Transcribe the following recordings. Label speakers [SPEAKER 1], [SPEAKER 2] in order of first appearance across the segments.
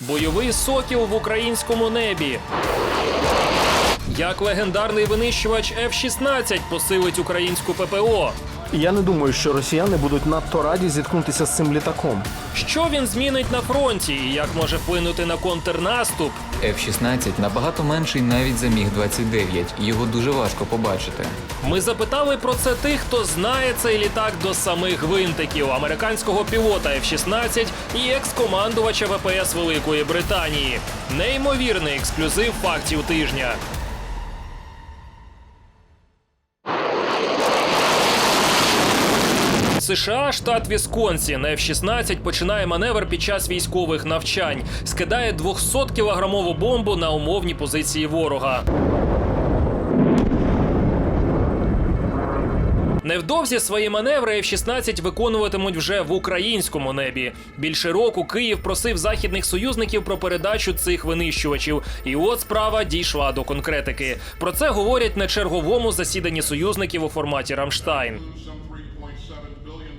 [SPEAKER 1] Бойовий сокіл в українському небі. Як легендарний винищувач F-16 посилить українську ППО?
[SPEAKER 2] Я не думаю, що росіяни будуть надто раді зіткнутися з цим літаком.
[SPEAKER 1] Що він змінить на фронті і як може вплинути на контрнаступ?
[SPEAKER 3] F-16 набагато менший навіть за Міг-29. Його дуже важко побачити.
[SPEAKER 1] Ми запитали про це тих, хто знає цей літак до самих гвинтиків американського пілота F-16 і екс-командувача ВПС Великої Британії. Неймовірний ексклюзив фактів тижня. США, штат Вісконсін, F-16 починає маневр під час військових навчань, скидає 200-кілограмову бомбу на умовні позиції ворога. Невдовзі свої маневри F-16 виконуватимуть вже в українському небі. Більше року Київ просив західних союзників про передачу цих винищувачів. І от справа дійшла до конкретики. Про це говорять на черговому засіданні союзників у форматі Рамштайн.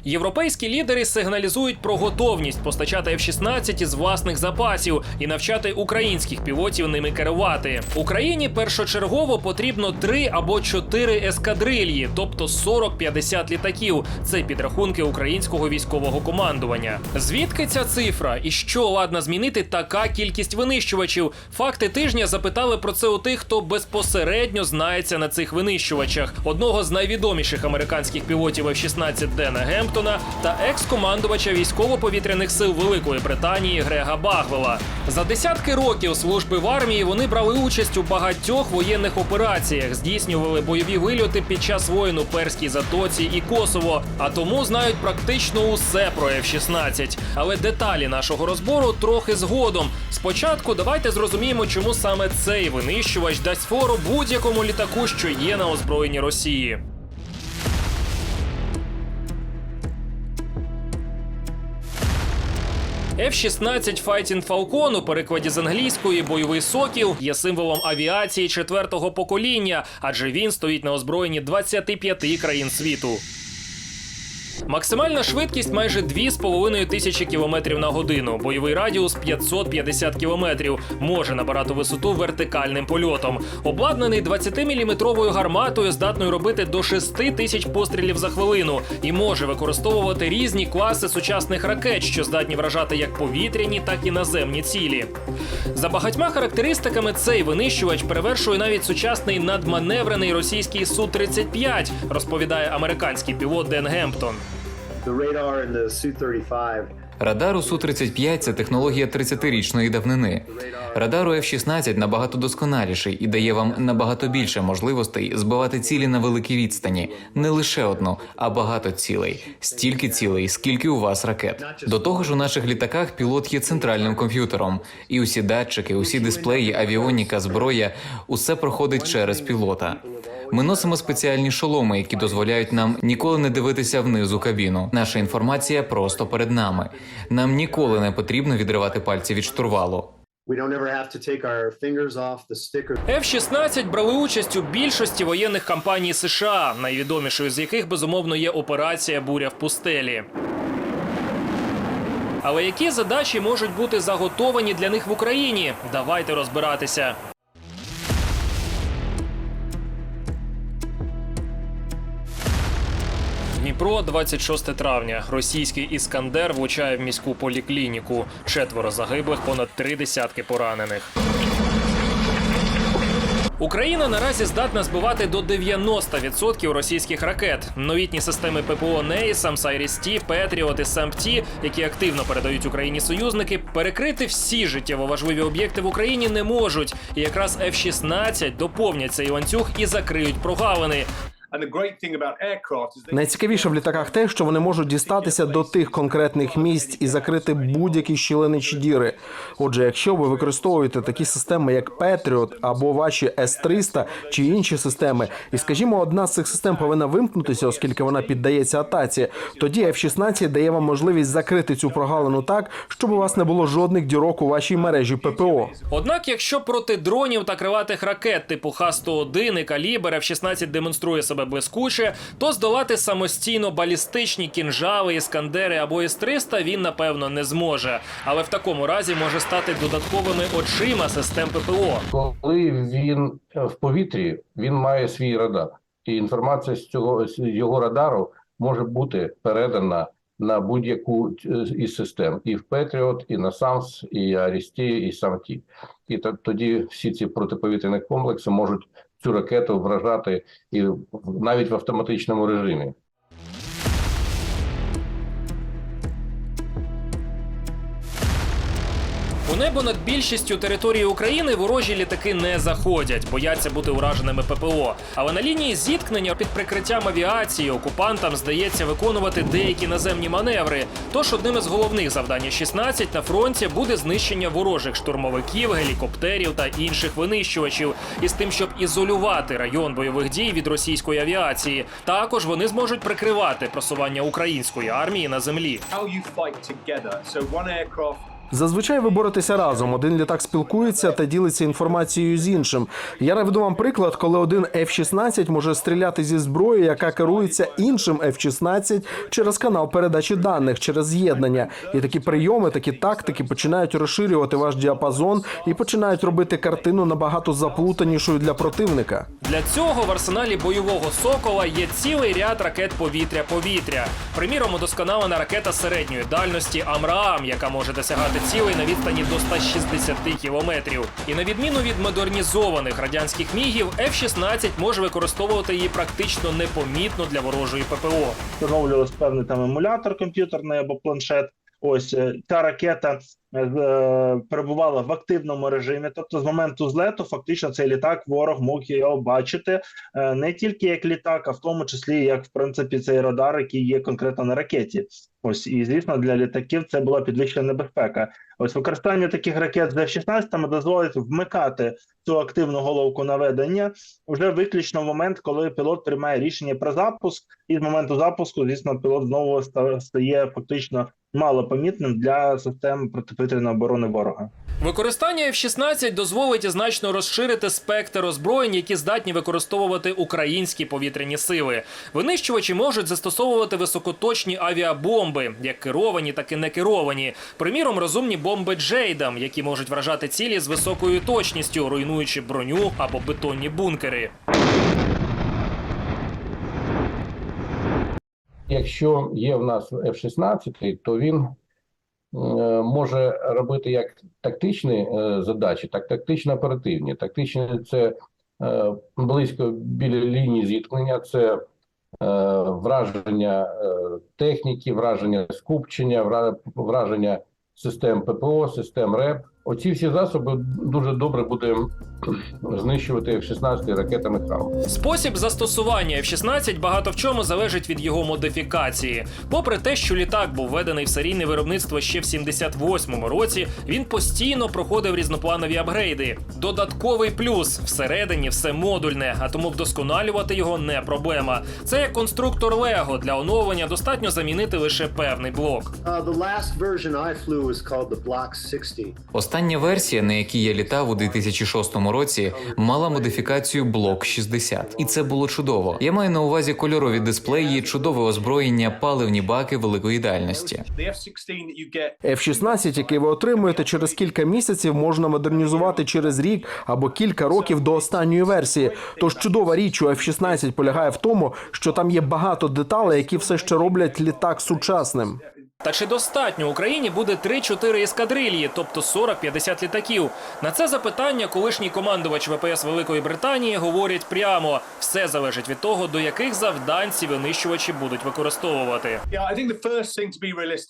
[SPEAKER 1] Європейські лідери сигналізують про готовність постачати F-16 із власних запасів і навчати українських пілотів ними керувати. Україні першочергово потрібно три або чотири ескадрильї, тобто 40-50 літаків. Це підрахунки українського військового командування. Звідки ця цифра? І що ладна змінити така кількість винищувачів? Факти тижня запитали про це у тих, хто безпосередньо знається на цих винищувачах. Одного з найвідоміших американських пілотів F-16 Дена Гемптона та екс-командувача військово-повітряних сил Великої Британії Грега Багвела. За десятки років служби в армії вони брали участь у багатьох воєнних операціях, здійснювали бойові вильоти під час воїн у Перській затоці і Косово, а тому знають практично усе про F-16. Але деталі нашого розбору трохи згодом. Спочатку давайте зрозуміємо, чому саме цей винищувач дасть фору будь-якому літаку, що є на озброєнні Росії. F-16 Fighting Falcon у перекладі з англійської бойовий сокіл є символом авіації четвертого покоління, адже він стоїть на озброєнні 25 країн світу. Максимальна швидкість майже 2,5 тисячі кілометрів на годину. Бойовий радіус 550 кілометрів. Може набирати висоту вертикальним польотом. Обладнаний 20-мм гарматою, здатною робити до 6 тисяч пострілів за хвилину, і може використовувати різні класи сучасних ракет, що здатні вражати як повітряні, так і наземні цілі. За багатьма характеристиками цей винищувач перевершує навіть сучасний надманеврений російський Су-35, розповідає американський пілот Ден Гемптон.
[SPEAKER 3] Радар у Су-35 – це технологія 30-річної давнини. Радар у F-16 набагато досконаліший і дає вам набагато більше можливостей збивати цілі на великій відстані, не лише одну, а багато цілей. Стільки цілей, скільки у вас ракет. До того ж, у наших літаках пілот є центральним комп'ютером, і усі датчики, усі дисплеї, авіоніка, зброя усе проходить через пілота. Ми носимо спеціальні шоломи, які дозволяють нам ніколи не дивитися вниз у кабіну. Наша інформація просто перед нами. Нам ніколи не потрібно відривати пальці від штурвалу.
[SPEAKER 4] we don't ever have to take our fingers off the stick or
[SPEAKER 1] F-16 брали участь у більшості воєнних кампаній США, найвідомішою з яких безумовно є операція Буря в пустелі. Але які задачі можуть бути заготовані для них в Україні? Давайте розбиратися. Дніпро, 26 травня. Російський іскандер влучає в міську поліклініку. Четверо загиблих, понад три десятки поранених. Україна наразі здатна збивати до 90% російських ракет. Новітні системи ППО «Нейсам», «Сайріс-Ті», «Петріот» і «Сам-Ті», які активно передають Україні союзники, перекрити всі життєво важливі об'єкти в Україні не можуть. І якраз F-16 доповнять цей ланцюг і закриють прогалини.
[SPEAKER 5] And the great thing about aircraft is they
[SPEAKER 2] Найцікавіше в літаках те, що вони можуть дістатися до тих конкретних місць і закрити будь-які щілини чи діри. Отже, якщо ви використовуєте такі системи, як Patriot або ваші С-300 чи інші системи, і скажімо, одна з цих систем повинна вимкнутися, оскільки вона піддається атаці, тоді F-16 дає вам можливість закрити цю прогалину так, щоб у вас не було жодних дірок у вашій мережі ППО.
[SPEAKER 1] Однак, якщо проти дронів та крилатих ракет типу Х-101 і калібр F-16 демонструє себе себе блискуче, то здолати самостійно балістичні кінжали, іскандери або С-300 він напевно не зможе. Але в такому разі може стати додатковими очима систем ППО.
[SPEAKER 6] коли він е, в повітрі, він має свій радар, і інформація з цього з його радару може бути передана на будь-яку е, із систем, і в Петріот, і на САМС, і Арісті, і САМТі. І то- тоді всі ці протиповітряні комплекси можуть цю ракету вражати і навіть в автоматичному режимі.
[SPEAKER 1] Небо над більшістю території України ворожі літаки не заходять, бояться бути ураженими ППО. Але на лінії зіткнення під прикриттям авіації окупантам здається виконувати деякі наземні маневри. Тож одним із головних завдань 16 на фронті буде знищення ворожих штурмовиків, гелікоптерів та інших винищувачів. І з тим, щоб ізолювати район бойових дій від російської авіації. Також вони зможуть прикривати просування української армії на землі.
[SPEAKER 5] So one aircraft
[SPEAKER 2] Зазвичай ви боретеся разом. Один літак спілкується та ділиться інформацією з іншим. Я наведу вам приклад, коли один F-16 може стріляти зі зброї, яка керується іншим F-16 через канал передачі даних, через з'єднання. І такі прийоми, такі тактики починають розширювати ваш діапазон і починають робити картину набагато заплутанішою для противника.
[SPEAKER 1] Для цього в арсеналі бойового сокола є цілий ряд ракет повітря-повітря. Приміром, удосконалена ракета середньої дальності Амраам, яка може досягати цілей на відстані до 160 кілометрів. І на відміну від модернізованих радянських мігів, F-16 може використовувати її практично непомітно для ворожої ППО.
[SPEAKER 7] встановлювався певний там емулятор комп'ютерний або планшет. Ось е, ця ракета е, е, перебувала в активному режимі. Тобто, з моменту злету, фактично, цей літак ворог мог його бачити е, не тільки як літак, а в тому числі як в принципі цей радар, який є конкретно на ракеті. Ось і звісно, для літаків це була підвищена небезпека. Ось використання таких ракет з F-16 дозволить вмикати цю активну головку наведення вже виключно в момент, коли пілот приймає рішення про запуск, і з моменту запуску, звісно, пілот знову ста- стає фактично малопомітним для систем протиповітряної оборони ворога.
[SPEAKER 1] Використання F-16 дозволить значно розширити спектр озброєнь, які здатні використовувати українські повітряні сили. Винищувачі можуть застосовувати високоточні авіабомби, як керовані, так і не керовані. Приміром, розумні бомби Джейдам, які можуть вражати цілі з високою точністю, руйнуючи броню або бетонні бункери.
[SPEAKER 6] Якщо є в нас F-16, то він е, може робити як тактичні е, задачі, так тактично оперативні. Тактичні це е, близько біля лінії зіткнення, це враження техніки, враження скупчення, вра- враження систем ППО, систем РЕП. Оці всі засоби дуже добре буде знищувати F-16 ракетами «Хаммер».
[SPEAKER 1] Спосіб застосування F-16 багато в чому залежить від його модифікації. Попри те, що літак був введений в серійне виробництво ще в 78-му році, він постійно проходив різнопланові апгрейди. Додатковий плюс всередині все модульне, а тому вдосконалювати його не проблема. Це як конструктор Лего для оновлення достатньо замінити лише певний блок.
[SPEAKER 4] Uh, the last version I flew was called the Block 60.
[SPEAKER 3] Остання версія, на якій я літав у 2006 році, мала модифікацію Block 60. і це було чудово. Я маю на увазі кольорові дисплеї, чудове озброєння, паливні баки великої дальності.
[SPEAKER 5] the F-16 that you get
[SPEAKER 2] F-16, який ви отримуєте через кілька місяців, можна модернізувати через рік або кілька років до останньої версії. Тож чудова річ у F-16 полягає в тому, що там є багато деталей, які все ще роблять літак сучасним.
[SPEAKER 1] Та чи достатньо Україні буде 3-4 ескадрильї, тобто 40-50 літаків? На це запитання колишній командувач ВПС Великої Британії говорить прямо: все залежить від того, до яких завдань ці винищувачі будуть використовувати.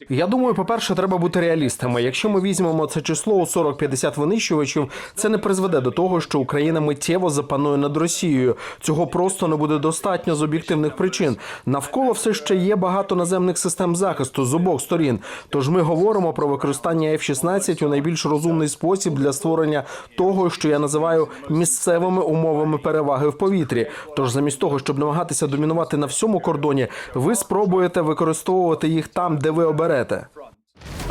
[SPEAKER 2] Я думаю, по-перше, треба бути реалістами. Якщо ми візьмемо це число у 40-50 винищувачів, це не призведе до того, що Україна миттєво запанує над Росією. Цього просто не буде достатньо з об'єктивних причин. Навколо все ще є багато наземних систем захисту з обох сторін. Тож ми говоримо про використання F-16 у найбільш розумний спосіб для створення того, що я називаю місцевими умовами переваги в повітрі. Тож, замість того, щоб намагатися домінувати на всьому кордоні, ви спробуєте використовувати їх там, де ви оберете.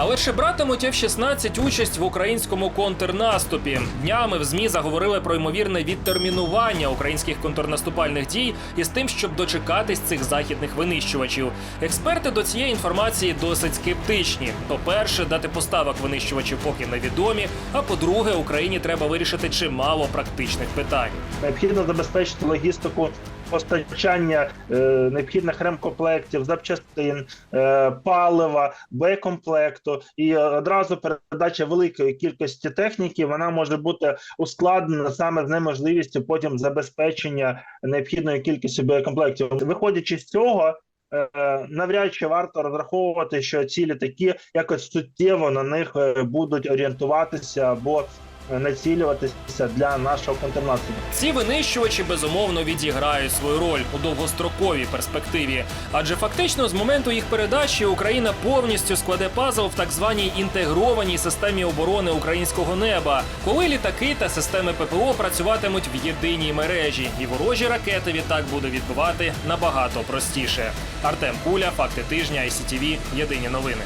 [SPEAKER 1] Але чи братимуть F-16 участь в українському контрнаступі? Днями в змі заговорили про ймовірне відтермінування українських контрнаступальних дій із тим, щоб дочекатись цих західних винищувачів. Експерти до цієї інформації досить скептичні. По-перше, дати поставок винищувачів поки невідомі. А по-друге, Україні треба вирішити чимало практичних питань.
[SPEAKER 7] Необхідно забезпечити логістику постачання е, необхідних ремкомплектів, запчастин, е, палива, боєкомплекту і одразу передача великої кількості техніки вона може бути ускладнена саме з неможливістю потім забезпечення необхідної кількості боєкомплектів. Виходячи з цього. е, Навряд чи варто розраховувати, що ці літаки якось суттєво на них е, будуть орієнтуватися або націлюватися для нашого контрнаступу.
[SPEAKER 1] Ці винищувачі безумовно відіграють свою роль у довгостроковій перспективі, адже фактично з моменту їх передачі Україна повністю складе пазл в так званій інтегрованій системі оборони українського неба, коли літаки та системи ППО працюватимуть в єдиній мережі, і ворожі ракети відтак буде відбивати набагато простіше. Артем Куля, факти тижня, ICTV, Єдині новини.